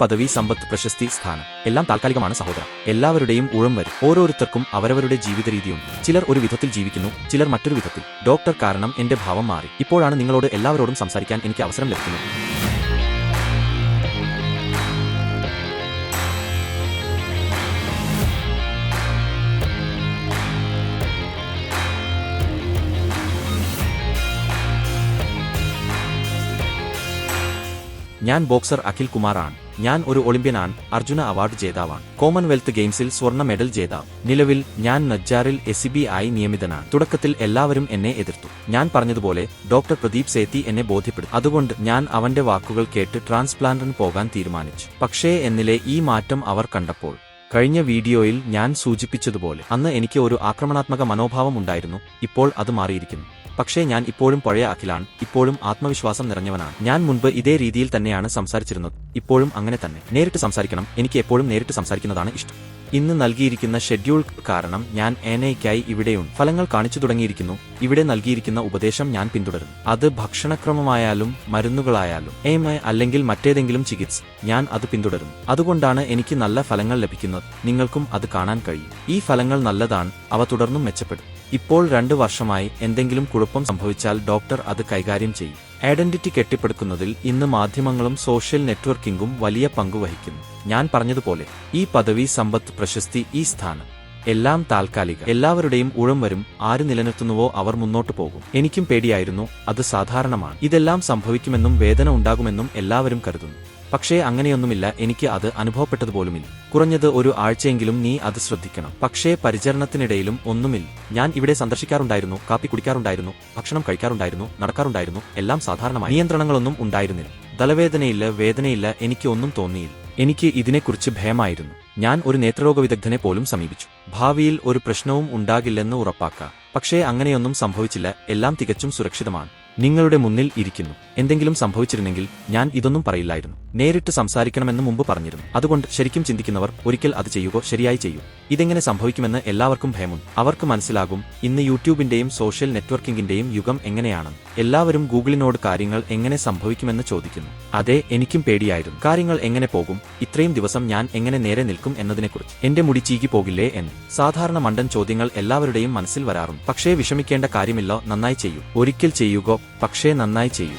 പദവി സമ്പത്ത് പ്രശസ്തി സ്ഥാനം. എല്ലാം താൽക്കാലികമാണ് സഹോദരൻ എല്ലാവരുടെയും ഊഴം വരും. ഓരോരുത്തർക്കും അവരവരുടെ ജീവിത രീതിയുണ്ട് ചിലർ ഒരു വിധത്തിൽ ജീവിക്കുന്നു ചിലർ മറ്റൊരു വിധത്തിൽ. ഡോക്ടർ കാരണം എന്റെ ഭാവം മാറി. ഇപ്പോഴാണ് നിങ്ങളോട് എല്ലാവരോടും സംസാരിക്കാൻ എനിക്ക് അവസരം ലഭിക്കുന്നത്. ഞാൻ ബോക്സർ അഖിൽ കുമാറാണ് ഞാൻ ഒരു ഒളിമ്പ്യനാണ് അർജുന അവാർഡ് ജേതാവാണ്. കോമൺവെൽത്ത് ഗെയിംസിൽ സ്വർണ മെഡൽ ജേതാവ്. നിലവിൽ ഞാൻ നജ്ജാറിൽ എസ് ആയി നിയമിതനാണ്. തുടക്കത്തിൽ എല്ലാവരും എന്നെ എതിർത്തു. ഞാൻ പറഞ്ഞതുപോലെ ഡോക്ടർ പ്രദീപ് സേത്തി എന്നെ ബോധ്യപ്പെടും അതുകൊണ്ട് ഞാൻ അവന്റെ വാക്കുകൾ കേട്ട് ട്രാൻസ്പ്ലാന്റിന് പോകാൻ തീരുമാനിച്ചു. പക്ഷേ എന്നിലെ ഈ മാറ്റം അവർ കണ്ടപ്പോൾ കഴിഞ്ഞ വീഡിയോയിൽ ഞാൻ സൂചിപ്പിച്ചതുപോലെ അന്ന് എനിക്ക് ഒരു ആക്രമണാത്മക മനോഭാവം ഉണ്ടായിരുന്നു ഇപ്പോൾ അത് മാറിയിരിക്കുന്നു. പക്ഷേ ഞാൻ ഇപ്പോഴും പഴയ അഖിലാണ് ഇപ്പോഴും ആത്മവിശ്വാസം നിറഞ്ഞവനാണ്. ഞാൻ മുൻപ് ഇതേ രീതിയിൽ തന്നെയാണ് സംസാരിച്ചിരുന്നത് ഇപ്പോഴും അങ്ങനെ തന്നെ. നേരിട്ട് സംസാരിക്കണം എനിക്ക് എപ്പോഴും നേരിട്ട് സംസാരിക്കുന്നതാണ് ഇഷ്ടം. ഇന്ന് നൽകിയിരിക്കുന്ന ഷെഡ്യൂൾ കാരണം ഞാൻ ഏനയ്ക്കായി ഇവിടെയുണ്ട്. ഫലങ്ങൾ കാണിച്ചു തുടങ്ങിയിരിക്കുന്നു. ഇവിടെ നൽകിയിരിക്കുന്ന ഉപദേശം ഞാൻ പിന്തുടരും അത് ഭക്ഷണക്രമമായാലും മരുന്നുകളായാലും എം അല്ലെങ്കിൽ മറ്റേതെങ്കിലും ചികിത്സ ഞാൻ അത് പിന്തുടരും അതുകൊണ്ടാണ് എനിക്ക് നല്ല ഫലങ്ങൾ ലഭിക്കുന്നത്. നിങ്ങൾക്കും അത് കാണാൻ കഴിയും. ഈ ഫലങ്ങൾ നല്ലതാണ്. അവ തുടർന്നും മെച്ചപ്പെടും. ഇപ്പോൾ രണ്ടു വർഷമായി എന്തെങ്കിലും കുഴപ്പം സംഭവിച്ചാൽ ഡോക്ടർ അത് കൈകാര്യം ചെയ്യും. ഐഡന്റിറ്റി കെട്ടിപ്പടുക്കുന്നതിൽ ഇന്ന് മാധ്യമങ്ങളും സോഷ്യൽ നെറ്റ്വർക്കിംഗും വലിയ പങ്കുവഹിക്കുന്നു ഞാൻ പറഞ്ഞതുപോലെ ഈ പദവി സമ്പത്ത് പ്രശസ്തി ഈ സ്ഥാനം. എല്ലാം താൽക്കാലിക. എല്ലാവരുടെയും ഊഴം വരും ആര് നിലനിർത്തുന്നുവോ അവർ മുന്നോട്ടു പോകും. എനിക്കും പേടിയായിരുന്നു അത് സാധാരണമാണ്. ഇതെല്ലാം സംഭവിക്കുമെന്നും വേദന ഉണ്ടാകുമെന്നും എല്ലാവരും കരുതുന്നു. പക്ഷേ അങ്ങനെയൊന്നുമില്ല എനിക്ക് അത് അനുഭവപ്പെട്ടതുപോലുമില്ല. കുറഞ്ഞത് ഒരു ആഴ്ചയെങ്കിലും നീ അത് ശ്രദ്ധിക്കണം. പക്ഷേ പരിചരണത്തിനിടയിലും ഒന്നുമില്ല. ഞാൻ ഇവിടെ സന്ദർശിക്കാറുണ്ടായിരുന്നു കാപ്പി കുടിക്കാറുണ്ടായിരുന്നു ഭക്ഷണം കഴിക്കാറുണ്ടായിരുന്നു നടക്കാറുണ്ടായിരുന്നു എല്ലാം സാധാരണമായി. നിയന്ത്രണങ്ങളൊന്നും ഉണ്ടായിരുന്നില്ല. തലവേദനയില്ല വേദനയില്ല എനിക്ക് ഒന്നും തോന്നിയില്ല. എനിക്ക് ഇതിനെക്കുറിച്ച് ഭയമായിരുന്നു. ഞാൻ ഒരു നേത്രരോഗ വിദഗ്ധനെ പോലും സമീപിച്ചു. ഭാവിയിൽ ഒരു പ്രശ്നവും ഉണ്ടാകില്ലെന്ന് ഉറപ്പാക്കാം. പക്ഷേ അങ്ങനെയൊന്നും സംഭവിച്ചില്ല. എല്ലാം തികച്ചും സുരക്ഷിതമാണ്. നിങ്ങളുടെ മുന്നിൽ ഇരിക്കുന്നു. എന്തെങ്കിലും സംഭവിച്ചിരുന്നെങ്കിൽ ഞാൻ ഇതൊന്നും പറയില്ലായിരുന്നു. നേരിട്ട് സംസാരിക്കണമെന്ന് മുമ്പ് പറഞ്ഞിരുന്നു. അതുകൊണ്ട് ശരിക്കും ചിന്തിക്കുന്നവർ ഒരിക്കൽ അത് ചെയ്യുകയോ ശരിയായി ചെയ്യൂ. ഇതെങ്ങനെ സംഭവിക്കുമെന്ന് എല്ലാവർക്കും ഭയമുണ്ട്. അവർക്ക് മനസ്സിലാകും ഇന്ന് യൂട്യൂബിന്റെയും സോഷ്യൽ നെറ്റ്വർക്കിംഗിന്റെയും യുഗം എങ്ങനെയാണ് എല്ലാവരും ഗൂഗിളിനോട് കാര്യങ്ങൾ എങ്ങനെ സംഭവിക്കുമെന്ന് ചോദിക്കുന്നു. അതെ എനിക്കും പേടിയായിരുന്നു. കാര്യങ്ങൾ എങ്ങനെ പോകും? ഇത്രയും ദിവസം ഞാൻ എങ്ങനെ നേരെ നിൽക്കും എന്നതിനെക്കുറിച്ച്. എന്റെ മുടി ചീകി പോകില്ലേ എന്ന്. സാധാരണ മണ്ടൻ ചോദ്യങ്ങൾ എല്ലാവരുടെയും മനസ്സിൽ വരാറുണ്ട്. പക്ഷേ വിഷമിക്കേണ്ട കാര്യമില്ല നന്നായി ചെയ്യൂ. ഒരിക്കൽ ചെയ്യുക പക്ഷേ നന്നായി ചെയ്യൂ.